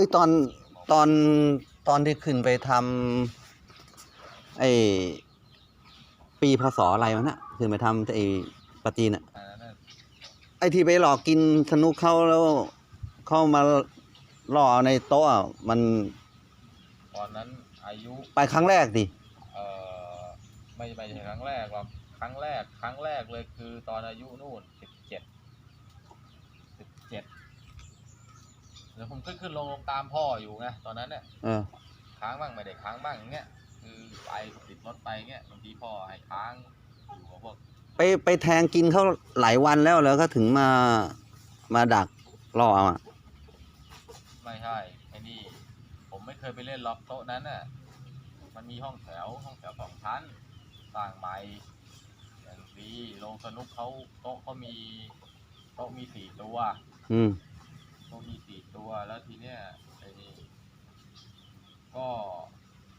อ้ยตอนตอนตอนที่ขึ้นไปทำไอ้ปีพศอะไรวะน่ะขึ้นไปทำไอ้ปาจีนอะอันนั้นน่ะไอ้ที่ไปหลอกกินสนุกเข้าแล้วเข้ามาล่อเอาในโต๊ะอะมันตอนนั้นอายุไปครั้งแรกดิเอ่อไม่ไม่ใช่ครั้งแรกหรอกครั้งแรกครั้งแรกเลยคือตอนอายุนู่นสิบเจ็ดสิบเจ็ด แล้วผมขึ้นขึ้นลงลงตามพ่ออยู่ไงตอนนั้นเนี่ยเออ ค้างบ้างไม่ได้ค้างบ้างอย่างเงี้ยคือไปติดรถไปเงี้ยบางทีพ่อให้ค้างอยู่กับพวกไปไปแทงกินเขาหลายวันแล้วแล้วก็ถึงมามาดักล่อเอาอะไม่ใช่ไอ้นี่ ผมไม่เคยไปเล่นล็อกโต๊ะนั้นน่ะมันมีห้องแถวห้องแถวสองชั้นสร้างใหม่อย่างดีลงสนุกเขาโต๊ะเขามีโต๊ะมีสี่ตัว อืม โต๊ะมีสี่ตัวแล้วทีเนี้ยไอ้นี่ก็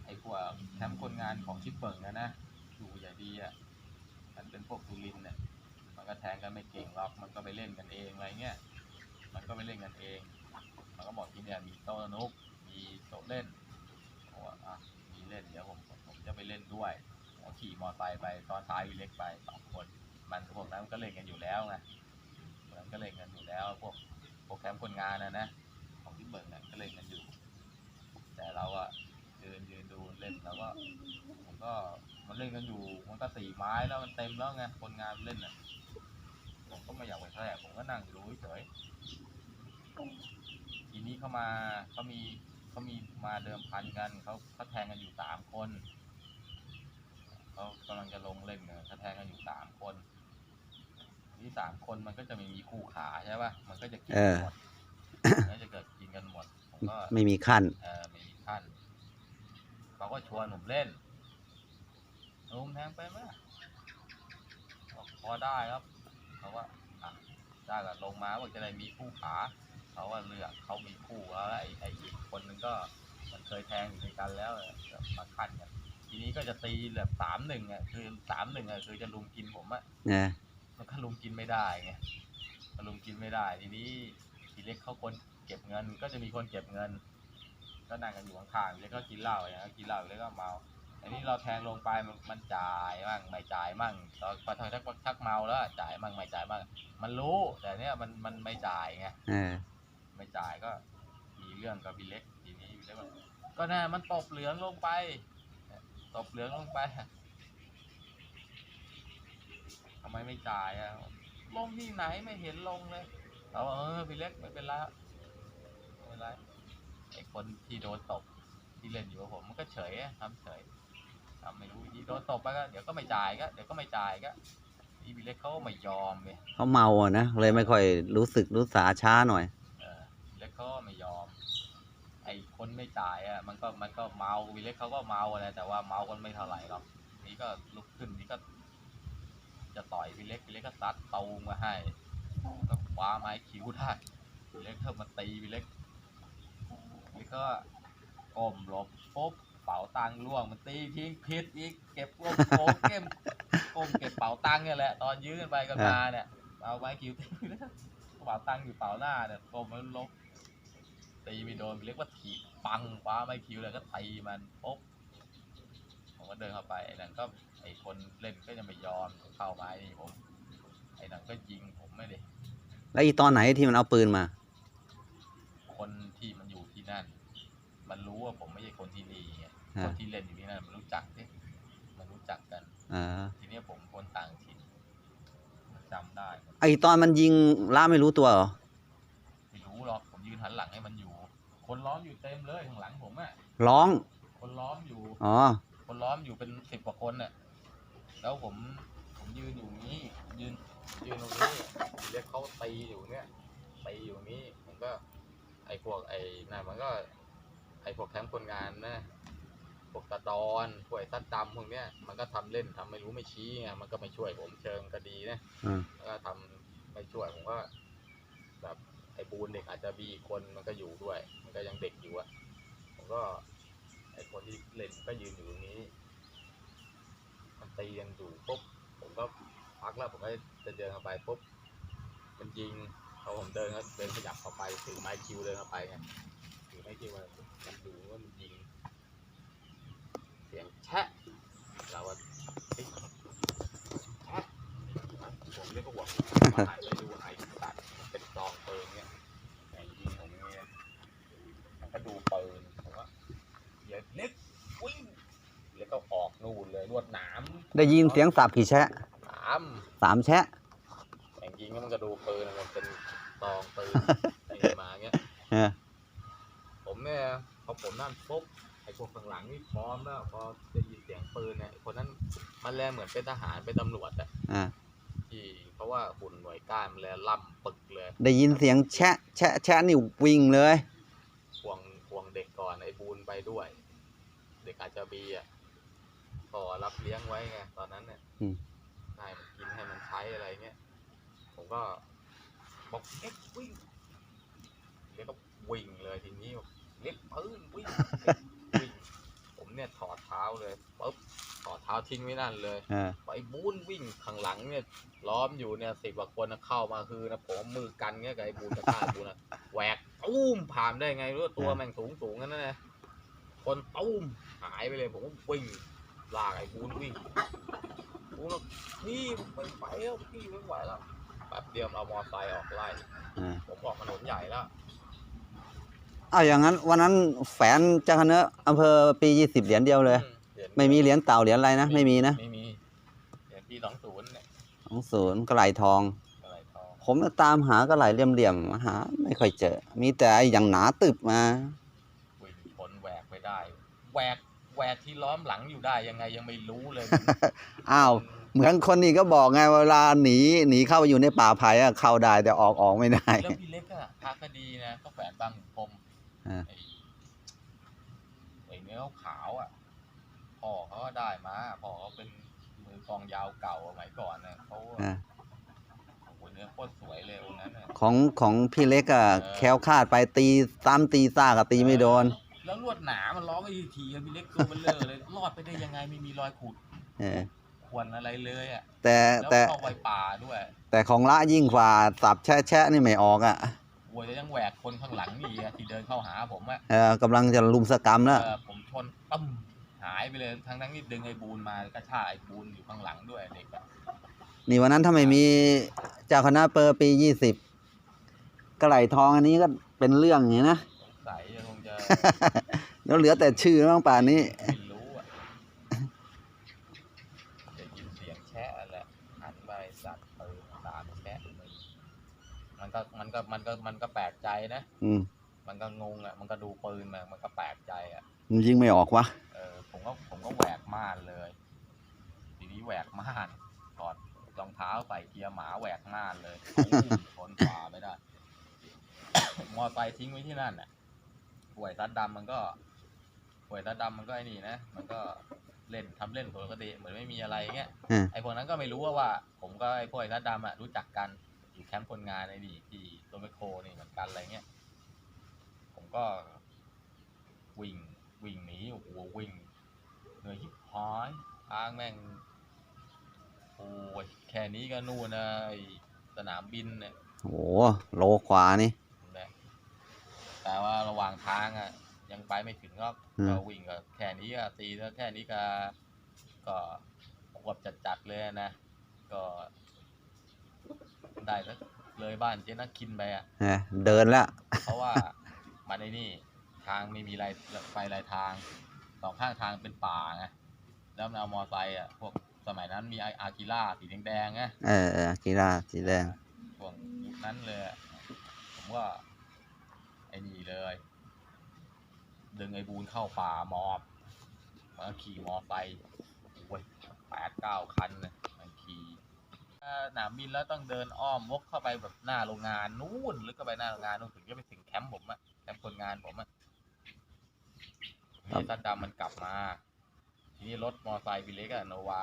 ไอ้พวกแคมป์คนงานของชิปเปิงนะนะอยู่อย่างดีอะมันเป็นพวกทุลินเนี่ยมันก็แทงกันไม่เก่งหรอกมันก็ไปเล่นกันเองอะไรเงี้ยมันก็ไปเล่นกันเอง มันก็บอกที่เนี่ยมีโต๊ะนุกมีโต๊ะเล่นผมว่าอะมีเล่นเดี๋ยวผมผมจะไปเล่นด้วยผมขี่มอเตอร์ไซค์ไปตอนท้ายเล็กไปสองคน มันพวกนั้นก็เล่นกันอยู่แล้วไงพวกนั้นก็เล่นกันอยู่แล้วพวก รแกรมคนงานนะนะ ของที่เบิร์กเนี่ยก็เล่นกันอยู่ แต่เราอะยืนยืนดูเล่นแล้วก็ผมก็มันเล่นกันอยู่ มันก็สี่ไม้แล้วมันเต็มแล้วไงคนงานเล่นอะผมก็ไม่อยากไปแทรกผมก็นั่งดูเฉยทีนี้เขามาเขามีเขามีมาเดิมพันกันเขาเขาแทงกันอยู่สามคนเขากำลังจะลงเล่นเนี่ยเขาแทงกันอยู่สามคน ที่สามคนมันก็จะไม่มีคู่ขาใช่ป่ะมันก็จะกินกันหมดมันก็จะเกิดกินกันหมดผมก็ไม่มีขั้นเออไม่มีขั้นเขาก็ชวนผมเล่นลุมแทงไปไหมบอกพอได้ครับเขาว่าอะได้ก็ลงมาบอกจะได้มีคู่ขาเขาว่าเลือกเขามีคู่แล้วไอ้ไอ้อีกคนนึงก็มันเคยแทงอยู่ด้วยกันแล้วก็มาขั้นกันทีนี้ก็จะตีแบบสามหนึ่งอะคือสามหนึ่งอะคือจะลุมกินผมอะนะ มันก็ลุมกินไม่ได้ไงมันลุมกินไม่ได้ ทีนี้ทีเล็กเขาคนเก็บเงิน ก็จะมีคนเก็บเงิน ก็นั่งกันอยู่ข้างๆทีเล็กก็กินเหล้าอย่างเงี้ยกินเหล้าทีเล็กก็เมา อันนี้เราแทงลงไปมันมันจ่ายมั่งไม่จ่ายมั่งตอนพอทักชักเมาแล้วอะจ่ายมั่งไม่จ่ายมั่งมันรู้แต่เนี้ยมันมันไม่จ่ายไงเออไม่จ่ายก็ มีเรื่องกับพี่เล็กทีนี้พี่เล็กว่าก็น่ามันตบเหลืองลงไปตบเหลืองลงไป ทำไมไม่จ่ายอะลงที่ไหนไม่เห็นลงเลยเราว่าเออพี่เล็กไม่เป็นไรไม่เป็นไรไอ้คนที่โดนตบที่เล่นอยู่กับผมมันก็เฉยอะทำเฉยทำไม่รู้ที่โดนตบไปก็เดี๋ยวก็ไม่จ่ายก็เดี๋ยวก็ไม่จ่ายก็ที่พี่เล็กเขาก็ไม่ยอมเลยเขาเมาอะนะเลยไม่ค่อยรู้สึกรู้สาช้าหน่อยเออวิเล็กเขาก็ไม่ยอม ไอ้คนไม่จ่ายอะ มันก็มันก็เมาวิเล็กเขาก็เมาอะไรแต่ว่าเมากันไม่เท่าไหร่หรอกนี่ก็ลุกขึ้นนี่ก็ จะต่อยวิเล็กวิเล็กก็ซัดตูมมาให้ก็คว้าไม้คิ้วได้วิเล็กก็มาตีวิเล็กวิเล็กก็ก้มหลบปุ๊บเป๋าตังค์ล่วงมันตีทิ้งพิษอีกเก็บก้มโก้เก็บก้มเก็บเป๋าตังค์เนี่ยแหละตอนยื้อกันไปกันมาเนี่ยเอาไม้คิ้วตีวิเล็กเป๋าตังค์อยู่เป๋าหน้าเนี่ยกลมมันลบตีไปโดนพี่เรียกว่าถีบปังคว้าไม่คิวเลยก็ตีมันปุ๊บผมก็เดินเข้าไปนั่นก็ ไอ้คนเล่นก็จะไม่ยอมเข้ามาไอ้นี่ผม ไอ้นั่นก็ยิงผมไม่ได้แล้วอีตอนไหนที่มันเอาปืนมา คนที่มันอยู่ที่นั่น มันรู้ว่าผมไม่ใช่คนที่นี่ไงอ่า คนที่เล่นอยู่ที่นั่นมันรู้จักดิมันรู้จักกัน อ่าทีเนี้ยผมคนต่างถิ่นมันจำได้ไอตอนมันยิงล่าไม่รู้ตัวเหรอไม่รู้หรอกผมยืนหันหลังให้มันอยู่ คนล้อมอยู่เต็มเลยข้างหลังผมอะร้องคนล้อมอยู่ อ๋อคนล้อมอยู่เป็นสิบกว่าคนน่ะ แล้วผมผมยืนอยู่นี้ยืนยืนตรงนี้เรียกเขาตีอยู่เนี่ยตีอยู่นี้ผมก็ ไอ้พวกไอ้นั่นมันก็ ไอ้พวกแคมป์คนงานนะพวกตาดอนพวกไอ้ตัดดำพวกเนี้ยมันก็ทำเล่นทำไม่รู้ไม่ชี้ไงมันก็ไม่ช่วยผมเชิงก็ดีนะอืมแล้วก็ทำไม่ช่วยผมก็แบบไอ้ปูนเด็กอาจจะมีอีกคนมันก็อยู่ด้วย มันก็ยังเด็กอยู่อะผมก็ไอ้คนที่เล่นก็ยืนอยู่ตรงนี้มัน ตีกันอยู่ปุ๊บผมก็พักแล้วผมก็จะเดินเข้าไปปุ๊บมันยิงพอผมเดินก็เดินขยับเข้าไปถือไม้คิวเดินเข้าไปไงถือไม้คิว่ามันดูว่ามันยิงเสียงแชะเราว่าเฮ้ยแชะผมเรียกว่าหัวมาถ่ายไปดูไอ้ตัดมันเป็นซองปืนเนี่ยไอ้ยิงผมเนี่ยมันก็ดูปืนผมว่าเดี๋ยวเล็กวิ่งแล้วก็ออกนู่นเลยลวดหนาม ได้ยินเสียงสับกี่แชะสามสามแชะแต่จริงๆมันก็ดูปืนมันเป็นซองปืนไอ้มาเงี้ยเออผมเนี่ยพอผมนั่นปุ๊บไอ้พวกข้างหลังนี่พร้อมแล้วพอได้ยินเสียงปืนเนี่ยไอ้คนนั้นมันแลเหมือนเป็นทหารเป็นตำรวจอะอ่าที่เพราะว่าหุ่นหน่วยก้านมันแลล่ำปึกเลยได้ยินเสียงแชะแชะแชะนี่วิ่งเลยควงควงเด็กก่อนไอ้บูนไปด้วย เด็กอาจจะบีอะ ต่อรับเลี้ยงไว้ไงตอนนั้นเนี่ยอืม ให้มันกินให้มันใช้อะไรเงี้ย ผมก็บอกเอ็กวิ่งเด็กก็วิ่งเลยทีนี้บอกเล็กปืนวิ่งเล็กวิ่ง ผมเนี่ยถอดเท้าเลยปุ๊บถอดเท้าทิ้งไว้นั่นเลยเออไปบูนวิ่งข้างหลังเนี่ยล้อมอยู่เนี่ยสิบกว่าคนนะเข้ามาคือนะผมมือกันเงี้ยกับไอ้บูนกระชากบูนอะแหวกตุ้มผ่านได้ไงรู้ว่าตัวแม่งสูงสูงๆนั่นนะคนตุ้มหายไปเลยผมก็วิ่ง ลากไอ้บูนวิ่งบูนบอกพี่ผมไม่ไหวแล้วพี่ไม่ไหวแล้วแป๊บเดียวมันเอามอไซค์ออกไล่เออผมออกถนนใหญ่แล้วอ้าวอย่างนั้นวันนั้นแฝนเจ้าคณะอำเภอปียี่สิบเหรียญเดียวเลย อืเหรียญไม่มีเหรียญเต่าเหรียญอะไรนะไม่มีนะไม่มีเหรียญปีสองศูนย์เนี่ยสองศูนย์กระไหลทอง อะไรทองผมตามหากระไหลเหลี่ยมๆหาไม่ค่อยเจอ มีแต่ไอ้อย่างหนาตึบมา วิ่งชนแหวกไปได้แหวก แหวกที่ล้อมหลังอยู่ได้ยังไงยังไม่รู้เลย อ้าวเหมือนคนนี้ก็บอกไงเวลาหนีหนีเข้าไปอยู่ในป่าไผ่อะเข้าได้แต่ออกออกไม่ได้แล้วพี่เล็กอะพาคดีนะก็แฝนบางขุนพรมอ่าไอ้ไอ้เนื้อขาวๆอะพ่อเขาก็ได้มาพ่อเขาเป็นมือกลองยาวเก่าสมัยก่อนนะเขาอ่าโอ้โหเนื้อโคตรสวยเลยองค์นั้นน่ะของของพี่เล็กอะเออแคล้วคลาดไปตีตามตีซ่ากอะตีไม่โดนแล้วลวดหนา มันล้อมไปทีๆอะพี่เล็กตัวมันเลอะเลย รอดไปได้ยังไงไม่มีรอยขูดเออข่วนอะไรเลยอะแต่แล้วแต่เข้าไปป่าด้วยแต่ของละยิ่งกว่าสับแชะแชะนี่ไม่ออกอะโวยจะยังแหวกคนข้างหลังนี่อะที่เดินเข้าหาผมอะเออกำลังจะลุมสกรรมแล้วเออผมชนตั้มหายไปเลยทั้งทั้งๆที่ดึงไอ้บูนมากระชากไอ้บูนอยู่ข้างหลังด้วยเด็กอะนี่วันนั้นถ้าไม่มีเจ้าคณะเปอร์ปียี่สิบกระไหลทองอันนี้ก็เป็นเรื่องอย่างนี้นะ สงสัยคงจะ แล้วเหลือแต่ชื่อบ้างป่านนี้ไม่รู้อะจะยินเสียงแชะแหละหันไปสัตว์ปืนสามแชะมึงมันก็มันก็มันก็มันก็แปลกใจนะอืมมันก็งงอะ มันก็ดูปืนมามันก็แปลกใจอะมันยิงไม่ออกวะเออผมก็ผมก็แหวกม่านเลย ทีนี้แหวกม่านถอดรองเท้าใส่เกียร์หมาแหวกม่านเลยอู้ชนฝาไม่ได้มอไซค์ทิ้งไว้ที่นั่นน่ะ ป่วยซัดดำมันก็ ป่วยซัดดำมันก็ไอ้นี่นะ มันก็เล่นทำเล่นปกติเหมือนไม่มีอะไรเงี้ย อืม ไอ้พวกนั้นก็ไม่รู้ว่าว่า ผมก็ไอ้พวกไอ้ซัดดำอะรู้จักกันอยู่แคมป์คนงานไอ้นี่ที่โรเมโคนี่เหมือนกันอะไรเงี้ย ผมก็ วิ่งวิ่งหนีโอ้โหวิ่งเหนื่อยยิบหายทางแม่งโอ้ยแค่นี้ก็นู่นนะไอ้สนามบินเนี่ยโอ้โหโลขวานี่นะแต่ว่าระหว่างทางอะยังไปไม่ถึงก็อืม ก็วิ่งก็แค่นี้ก็ตีแล้วแค่นี้ก็ก็ขวบจัดๆเลยนะ ก็ ได้แล้วเลยบ้านเจ๊นักคินไปอะเออเดินแล้วเพราะว่า มันในนี่ทางไม่มีไรไฟลายทางสองข้างทางเป็นป่าไงแล้วมันเอามอไซค์อะพวกสมัยนั้นมีไออากิล่าสีแดงๆไงเออเออกีฬาสีแดง ช่วงยุคนั้นเลยอะผมว่าไอ้นี่เลย ดึงไอ้บูนเข้าป่าหมอบมาขี่มอไซค์โอ้ยแปดเก้าคันนะมันขี่ถ้าสนามบินแล้วต้องเดินอ้อมวกเข้าไปแบบหน้าโรงงานนู่นลึกเข้าไปหน้าโรงงานนู่นถึงจะไปถึงแคมป์ผมอะแคมป์คนงานผมอะครับนี่ตันดำมันกลับมา ทีนี้รถมอไซค์บิเล็กอะโนวา